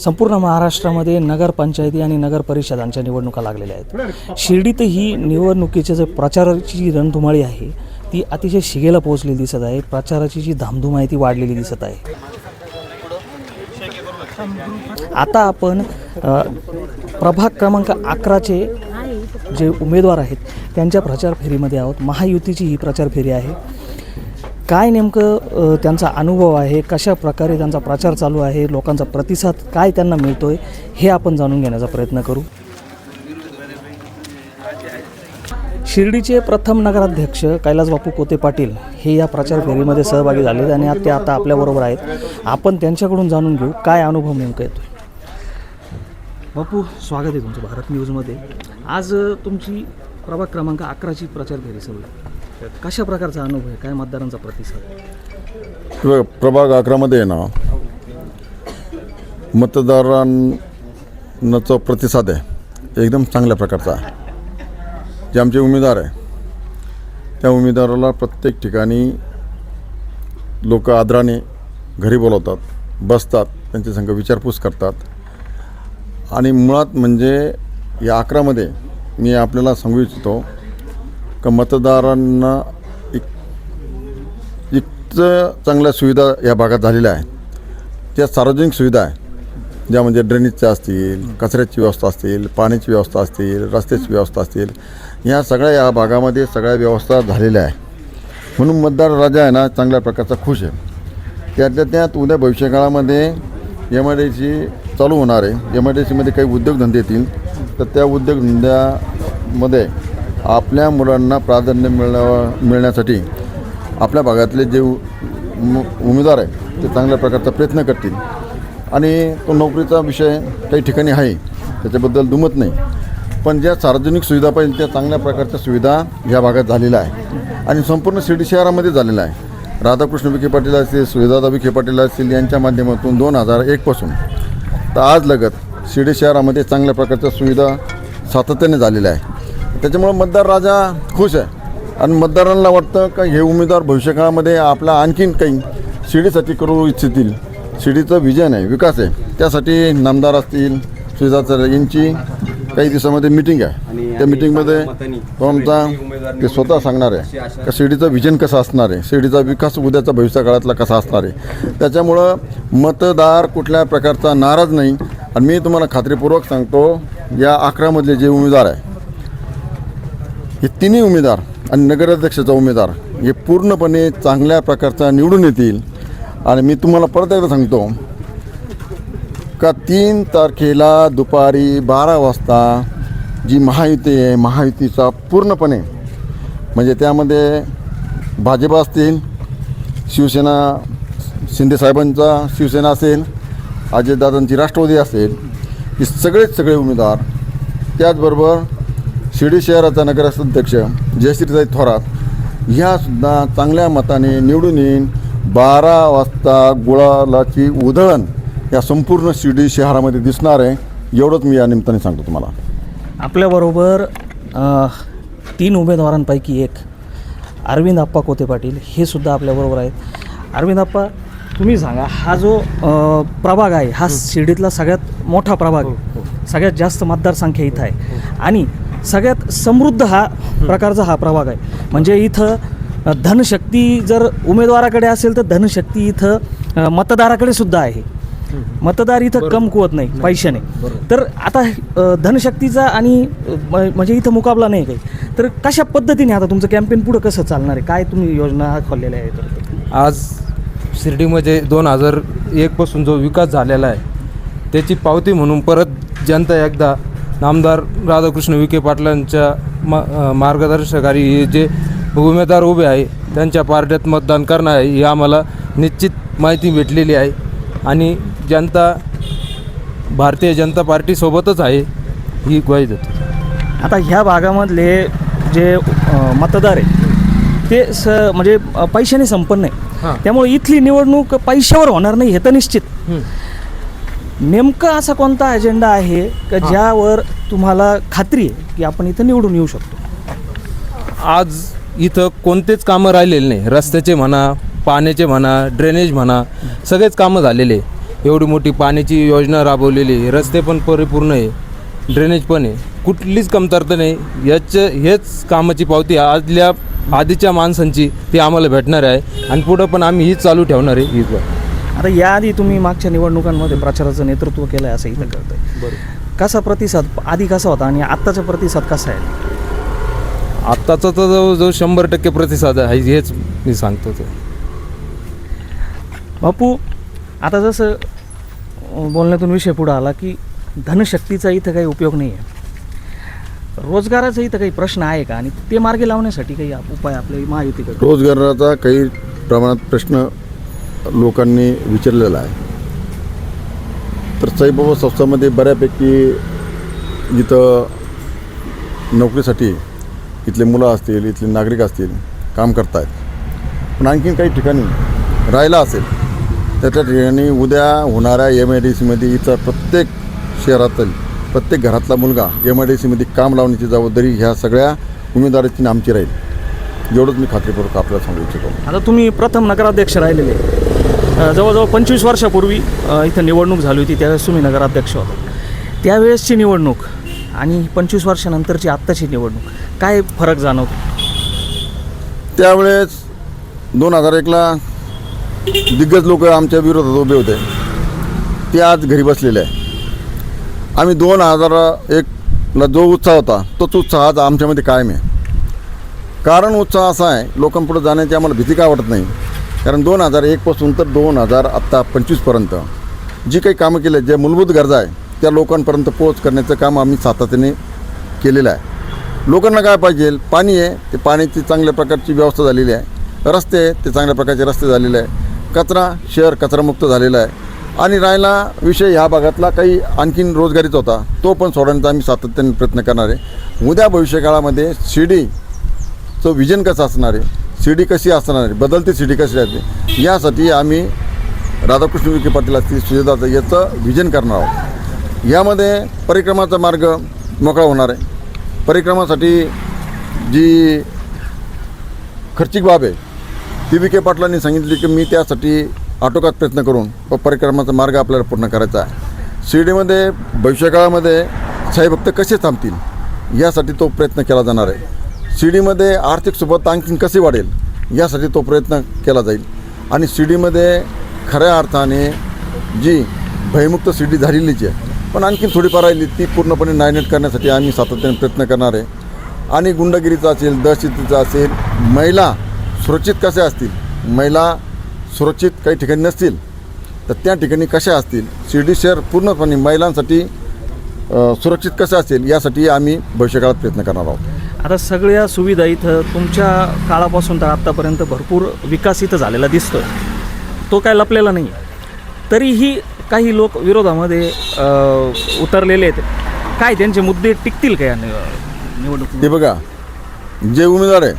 संपूर्ण महाराष्ट्रामध्ये नगरपंचायती आणि नगर परिषदांच्या निवडणुका लागलेल्या आहेत. शिर्डीत ही निवडणुकीचे जे प्रचाराची जी रणधुमाळी आहे ती अतिशय शिगेला पोहोचलेली दिसत आहे. प्रचाराची जी धामधूम आहे ती वाढलेली दिसत आहे. आता आपण प्रभाग क्रमांक अकराचे जे उमेदवार आहेत त्यांच्या प्रचार फेरीमध्ये आहोत. महायुतीची ही प्रचार फेरी आहे. काय नेमकं त्यांचा अनुभव आहे? कशा प्रकारे त्यांचा प्रचार चालू आहे? लोकांचा प्रतिसाद काय त्यांना मिळतोय? हे आपण जाणून घेण्याचा प्रयत्न करू. शिर्डीचे प्रथम नगराध्यक्ष कैलास बापू कोते पाटील हे या प्रचार फेरीमध्ये सहभागी झाले आणि ते आता आपल्याबरोबर आहेत. आपण त्यांच्याकडून जाणून घेऊ काय अनुभव नेमका येतो बापू स्वागत आहे तुमचं भारत न्यूजमध्ये. आज तुमची प्रभाग क्रमांक अकराची प्रचार फेरी सुरू कशा प्रकारचा अनुभव आहे? काय मतदारांचा प्रतिसाद प्रभाग अकरामध्ये आहे ना मतदारांचा प्रतिसाद आहे. एकदम चांगल्या प्रकारचा. आहे जे आमचे उमेदवार आहे त्या उमेदवाराला प्रत्येक ठिकाणी लोक आदराने घरी बोलवतात बसतात त्यांच्या संघ विचारपूस करतात. आणि मुळात म्हणजे या अकरामध्ये मी आपल्याला सांगू इच्छितो का मतदारांना एक इतकं चांगल्या सुविधा या भागात झालेल्या आहेत. त्या सार्वजनिक सुविधा आहे ज्या म्हणजे ड्रेनेजच्या असतील कचऱ्याची व्यवस्था असतील पाण्याची व्यवस्था असतील रस्त्याची व्यवस्था असतील या सगळ्या या भागामध्ये सगळ्या व्यवस्था झालेल्या आहे म्हणून मतदार राजा आहे ना चांगल्या प्रकारचा खुश आहे. त्यातल्या त्यात उद्या भविष्यकाळामध्ये एम आय डी सी चालू होणार आहे. एम आय डी सीमध्ये काही उद्योगधंदे येतील तर त्या उद्योगधंद्यामध्ये आपल्या मुलांना प्राधान्य मिळण्या मिळण्यासाठी आपल्या भागातले जे उमेदवार आहे ते चांगल्या प्रकारचा प्रयत्न करतील. आणि तो नोकरीचा विषय काही ठिकाणी आहे त्याच्याबद्दल दुमत नाही. पण ज्या सार्वजनिक सुविधा पाहिजे त्या चांगल्या प्रकारच्या सुविधा या भागात झालेल्या आहे आणि संपूर्ण शिर्डी शहरामध्ये झालेला आहे राधाकृष्ण विखे पाटील असतील सुविधादा विखे पाटील असतील यांच्या माध्यमातून दोन हजार एकपासून तर आज लगत शिर्डी शहरामध्ये चांगल्या प्रकारच्या सुविधा सातत्याने झालेल्या आहे त्याच्यामुळं मतदार राजा खुश आहे. आणि मतदारांना वाटतं का हे उमेदवार भविष्यकाळामध्ये आपला आणखीन काही शिर्डीसाठी करू इच्छितील. शिर्डीचं विजन आहे विकास आहे. त्यासाठी नामदार असतील सुविधा यांची काही दिवसामध्ये मिटिंग आहे. त्या मिटिंगमध्ये तो आमचा ते स्वतः सांगणार आहे का शिर्डीचं विजन कसं असणार आहे? शिर्डीचा विकास उद्याचा भविष्यकाळातला कसा असणार आहे? त्याच्यामुळं मतदार कुठल्या प्रकारचा नाराज नाही. आणि मी तुम्हाला खात्रीपूर्वक सांगतो या अकरामधले जे उमेदवार आहे हे तिन्ही उमेदवार आणि नगराध्यक्षाचा उमेदवार हे पूर्णपणे चांगल्या प्रकारचा निवडून येतील. आणि मी तुम्हाला परत एकदा सांगतो का तीन तारखेला दुपारी बारा वाजता जी महायुती आहे महायुतीचा पूर्णपणे म्हणजे त्यामध्ये भाजप असतील शिवसेना शिंदेसाहेबांचा शिवसेना असेल अजयदादांची राष्ट्रवादी असेल हे सगळेच सगळे उमेदवार त्याचबरोबर शिर्डी शहराचा नगराध्यक्ष जयश्रीताई थोरात ह्यासुद्धा चांगल्या मताने निवडून येईन. बारा वाजता गुळालाची उधळण या संपूर्ण शिर्डी शहरामध्ये दिसणार आहे. एवढंच मी या निमित्ताने सांगतो तुम्हाला. आपल्याबरोबर तीन उमेदवारांपैकी एक अरविंद आप्पा कोते पाटील हे सुद्धा आपल्याबरोबर आहेत. अरविंद आप्पा तुम्ही सांगा हा जो प्रभाग आहे हा शिर्डीतला सगळ्यात मोठा प्रभाग आहे सगळ्यात जास्त मतदारसंख्या इथं आहे. आणि सगळ्यात समृद्ध हा प्रकारचा हा प्रभाग आहे. म्हणजे इथं धनशक्ती जर उमेदवाराकडे असेल तर धनशक्ती इथं मतदाराकडे सुद्धा आहे. मतदार इथं कमकुवत नाही पैशाने. तर आता धनशक्तीचा आणि म्हणजे इथं मुकाबला नाही काही. तर कशा पद्धतीने आता तुमचं कॅम्पेन पुढं कसं चालणार आहे? काय तुम्ही योजना खोललेल्या आहेत? तर आज शिर्डीमध्ये दोन हजार एकपासून जो विकास झालेला आहे त्याची पावती म्हणून परत जनता एकदा नामदार राधाकृष्ण विखे पाटलांच्या मा मार्गदर्शकारी हे जे उमेदवार उभे आहे त्यांच्या पार्ट्यात मतदान करणं आहे ही आम्हाला निश्चित माहिती भेटलेली आहे. आणि जनता भारतीय जनता पार्टीसोबतच आहे ही ग्वाही देतो. आता ह्या भागामधले जे मतदार आहे ते स म्हणजे पैशाने संपन्न. आहे त्यामुळे इथली निवडणूक पैशावर होणार नाही हे तर निश्चित. नेमका असा कोणता अजेंडा आहे का ज्यावर तुम्हाला खात्री आहे की आपण इथं निवडून येऊ शकतो? आज इथं कोणतेच कामं राहिलेले नाही. रस्त्याचे म्हणा पाण्याचे म्हणा ड्रेनेज म्हणा सगळेच कामं झालेले आहे. एवढी मोठी पाण्याची योजना राबवलेली आहे. रस्ते पण परिपूर्ण आहे. ड्रेनेज पण आहे. कुठलीच कमतरता नाही. याच्या हेच कामाची पावती आजल्या आधीच्या माणसांची ती आम्हाला भेटणार आहे. आणि पुढं पण आम्ही हीच चालू ठेवणार आहे. हीच आता याआधी तुम्ही मागच्या निवडणुकांमध्ये प्रचाराचं नेतृत्व केलं आहे असं इथं कळतंय. बरोबर कसा प्रतिसाद आधी कसा होता आणि आत्ताचा प्रतिसाद कसा आहे? आत्ताचा तर जो जो शंभर टक्के प्रतिसाद आहे हेच मी सांगतो ते. बापू आता जसं बोलण्यातून विषय पुढं आला की धनशक्तीचा इथं काही उपयोग नाही आहे रोजगाराचा इथं काही प्रश्न आहे का? आणि ते मार्गी लावण्यासाठी काही आप- उपाय आपले महायुतीकडे. रोजगाराचा काही प्रमाणात प्रश्न लोकांनी विचारलेला आहे. तर साईबाबा संस्थामध्ये बऱ्यापैकी इथं नोकरीसाठी इथले मुलं असतील इथले नागरिक असतील काम करतायत. पण आणखीन काही ठिकाणी राहिला असेल त्याच्या त्या ठिकाणी उद्या होणाऱ्या एम आय डी सीमध्ये इथं प्रत्येक शहरातील प्रत्येक घरातला मुलगा एम आय डी सीमध्ये काम लावण्याची जबाबदारी ह्या सगळ्या उमेदवाराची आमची राहील. एवढंच मी खात्रीपूर्वक आपल्याला सांगू इच्छितो. आता तुम्ही प्रथम नगराध्यक्ष राहिलेले. जवळजवळ पंचवीस वर्षापूर्वी इथं निवडणूक झाली होती त्यावेळेस तुम्ही नगराध्यक्ष होता. त्यावेळेसची निवडणूक आणि पंचवीस वर्षानंतरची आत्ताची निवडणूक काय फरक जाणवतो? त्यावेळेस दोन हजार एकला दिग्गज लोक आमच्या विरोधात उभे होते. ते आज घरी बसलेले आहे. आम्ही दोन हजार एकला जो उत्साह होता तोच उत्साह आज आमच्यामध्ये कायम आहे. कारण उत्साह असा आहे लोकांपुढे जाण्याची आम्हाला भीती काय वाटत नाही? कारण दोन हजार एकपासून तर दोन हजार आत्ता पंचवीसपर्यंत जी काही कामं केली ज्या मूलभूत गरजा आहे त्या लोकांपर्यंत पोहोच करण्याचं काम आम्ही सातत्याने केलेलं आहे. लोकांना काय पाहिजे? पाणी आहे ते पाण्याची चांगल्या प्रकारची व्यवस्था झालेली आहे. रस्ते आहे ते चांगल्या प्रकारचे रस्ते झालेले आहे. कचरा शहर कचरामुक्त झालेला आहे. आणि राहिला विषय ह्या भागातला काही आणखीन रोजगारीचा होता तो पण सोडण्याचा आम्ही सातत्याने प्रयत्न करणार आहे. उद्या भविष्यकाळामध्ये शिर्डीचं विजन कसं असणार आहे? शिर्डी कशी असणार आहे? बदलती शिर्डी कशी राहते? यासाठी आम्ही राधाकृष्ण विखे पाटील असतील सुजयदाचं याचं विजन करणार आहोत. यामध्ये परिक्रमाचा मार्ग मोकळा होणार आहे. परिक्रमासाठी जी खर्चिक बाब आहे ती विखे पाटलांनी सांगितली की मी त्यासाठी आटोकात प्रयत्न करून व परिक्रमाचा मार्ग आपल्याला पूर्ण करायचा आहे. शिर्डीमध्ये भविष्यकाळामध्ये साईभक्त कसे थांबतील? यासाठी तो प्रयत्न केला जाणार आहे. शिर्डीमध्ये आर्थिक सुबत्ता आणखीन कशी वाढेल यासाठी तो प्रयत्न केला जाईल. आणि शिर्डीमध्ये खऱ्या अर्थाने जी भयमुक्त शिर्डी झालेलीच आहे पण आणखीन थोडीफार राहिली ती पूर्णपणे नायनेट करण्यासाठी आम्ही सातत्याने प्रयत्न करणार आहे. आणि गुंडगिरीचा असेल दहशतीचा असेल महिला सुरक्षित कशा असतील महिला सुरक्षित काही ठिकाणी नसतील तर त्या ठिकाणी कशा असतील शिर्डी शहर पूर्णपणे महिलांसाठी सुरक्षित कसे असेल यासाठी आम्ही भविष्यकाळात प्रयत्न करणार आहोत. आता सगळ्या सुविधा इथं तुमच्या काळापासून तर आत्तापर्यंत भरपूर विकास इथं झालेला दिसतोय. तो काय लपलेला नाही तरीही काही लोक विरोधामध्ये उतरलेले आहेत. काय त्यांचे मुद्दे टिकतील का या निवडणूक ते बघा जे उमेदवार आहे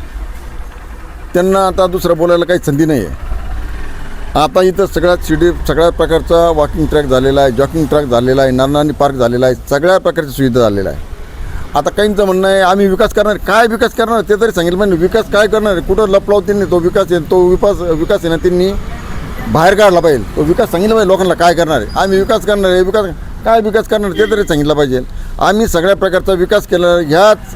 त्यांना आता दुसरं बोलायला काही संधी नाही आहे आता इथं सगळ्यात शिडी सगळ्या प्रकारचा वॉकिंग ट्रॅक झालेला आहे जॉकिंग ट्रॅक झालेला आहे नानानी पार्क झालेला आहे सगळ्या प्रकारची सुविधा झालेल्या आहे आता काहींचं म्हणणं आहे आम्ही विकास करणार काय विकास करणार ते तरी सांगितलं म्हणजे विकास काय करणार आहे कुठं लपलाव त्यांनी तो विकास आहे तो विकास विकास आहे ना त्यांनी बाहेर काढला पाहिजे. तो विकास सांगितलं पाहिजे लोकांना काय करणार आहे. आम्ही विकास करणार आहे विकास काय विकास करणार ते तरी सांगितलं पाहिजे. आम्ही सगळ्या प्रकारचा विकास केला ह्याच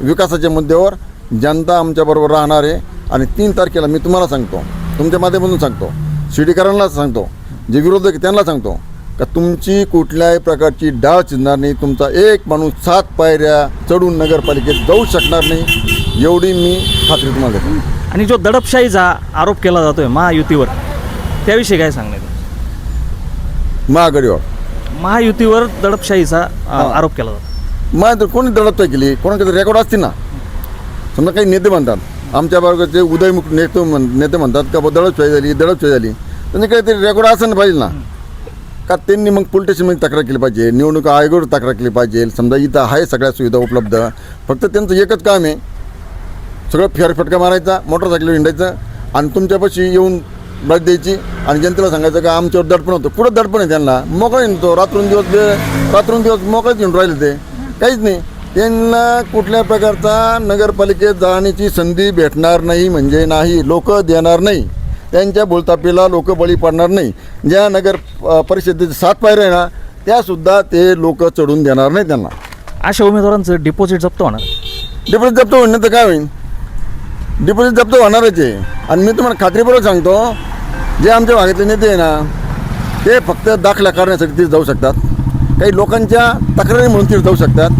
विकासाच्या मुद्द्यावर जनता आमच्याबरोबर राहणार आहे. आणि तीन तारखेला मी तुम्हाला सांगतो तुमच्या माध्यमातून सांगतो शिडीकरांना सांगतो जे विरोधक त्यांना सांगतो का तुमची कुठल्याही प्रकारची डाळ चिजणार नाही तुमचा एक माणूस सात पायऱ्या चढून नगरपालिकेत जाऊ शकणार नाही एवढी मी खात्री तुम्हाला देतो. आणि जो दडपशाहीचा आरोप केला जातोय महायुतीवर त्याविषयी काय सांगणार महागडीवर. महायुतीवर दडपशाहीचा अ, आरोप केला जातो. तर कोणी दडपता केली? कोणाकडे रेकॉर्ड असतील ना? समजा काही नेते म्हणतात आमच्या वर्गाचे उदयमुख नेते म्हण नेते म्हणतात का बुवा दडपशाही झाली दडपशाही झाली. त्यांनी काहीतरी रेकॉर्ड असायला पाहिजे ना. का त्यांनी मग पोलीस स्टेशनमध्ये तक्रार केली पाहिजे निवडणूक आयोगावर तक्रार केली पाहिजे समजा इथं आहे सगळ्या सुविधा उपलब्ध फक्त त्यांचं एकच काम आहे सगळं फेरफटका मारायचा मोटरसायकल हिंडायचं आणि तुमच्यापाशी येऊन बस द्यायची आणि जनतेला सांगायचं का आमच्यावर दडपण होतं. कुठं दडपण आहे त्यांना? मोकळा येतो रात्रून दिवस रात्रून दिवस मोकळाच येऊन राहिले ते. काहीच नाही. त्यांना कुठल्या प्रकारचा नगरपालिकेत जाण्याची संधी भेटणार नाही म्हणजे नाही. लोक देणार नाही. त्यांच्या बोलतापेला लोक बळी पडणार नाही. ज्या नगर परिषदेचे सात पायऱ्या आहे ना त्यासुद्धा ते लोक चढून देणार नाही त्यांना. अशा उमेदवारांचं डिपॉझिट जप्त होणार? डिपॉझिट जप्त होईल तर काय होईल? डिपॉझिट जप्त होणारच आहे. आणि मी तुम्हाला खात्रीपूर्वक सांगतो जे आमच्या भागातले नेते आहे ना ते फक्त दाखला करण्यासाठी तिथे जाऊ शकतात. काही लोकांच्या तक्रारी म्हणून तिथे जाऊ शकतात.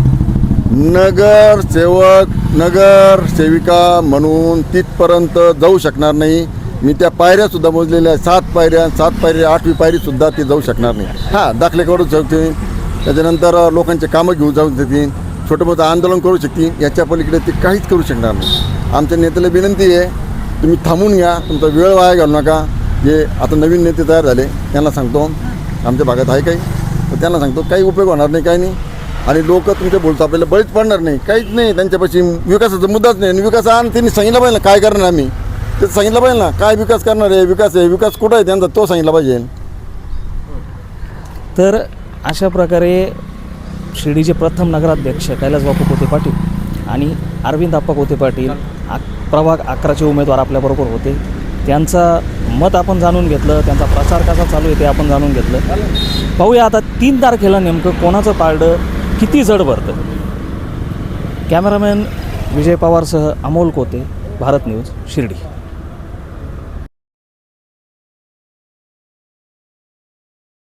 नगरसेवक नगरसेविका म्हणून तिथपर्यंत जाऊ शकणार नाही. मी त्या पायऱ्यासुद्धा मोजलेल्या आहेत. सात पायऱ्या सात पायऱ्या आठवी पायरीसुद्धा ती जाऊ शकणार नाही. हां दाखले करू शकते. त्याच्यानंतर लोकांचे कामं घेऊन जाऊ शकतील छोटं मोठं आंदोलन करू शकतील याच्या पलीकडे ते काहीच करू शकणार नाही. आमच्या नेत्याला विनंती आहे तुम्ही थांबून घ्या तुमचा वेळ वाया घालू नका. जे आता नवीन नेते तयार झाले त्यांना सांगतो. आमच्या भागात आहे काही. तर त्यांना सांगतो काही उपयोग होणार नाही काही नाही. आणि लोक तुमच्या बोलतो आपल्याला बळीच पडणार नाही. काहीच नाही. त्यांच्यापाशी विकासाचा मुद्दाच नाही. आणि विकास आणि त्यांनी सांगितलं पाहिजे काय करणार आम्ही? ते सांगितलं पाहिजे ना काय विकास करणार आहे विकास आहे विकास कुठं आहे त्यांचा तो सांगितला पाहिजे. तर अशा प्रकारे शिर्डीचे प्रथम नगराध्यक्ष कैलास बापू कोते पाटील आणि अरविंद आप्पा कोते पाटील प्रभाग अकराचे उमेदवार आपल्याबरोबर होते. त्यांचं मत आपण जाणून घेतलं त्यांचा प्रचार कसा चालू आहे ते आपण जाणून घेतलं. पाहूया आता तीन तारखेला नेमकं कोणाचं पारडं किती जड भरतं. कॅमेरामॅन विजय पवारसह अमोल कोते भारत न्यूज शिर्डी.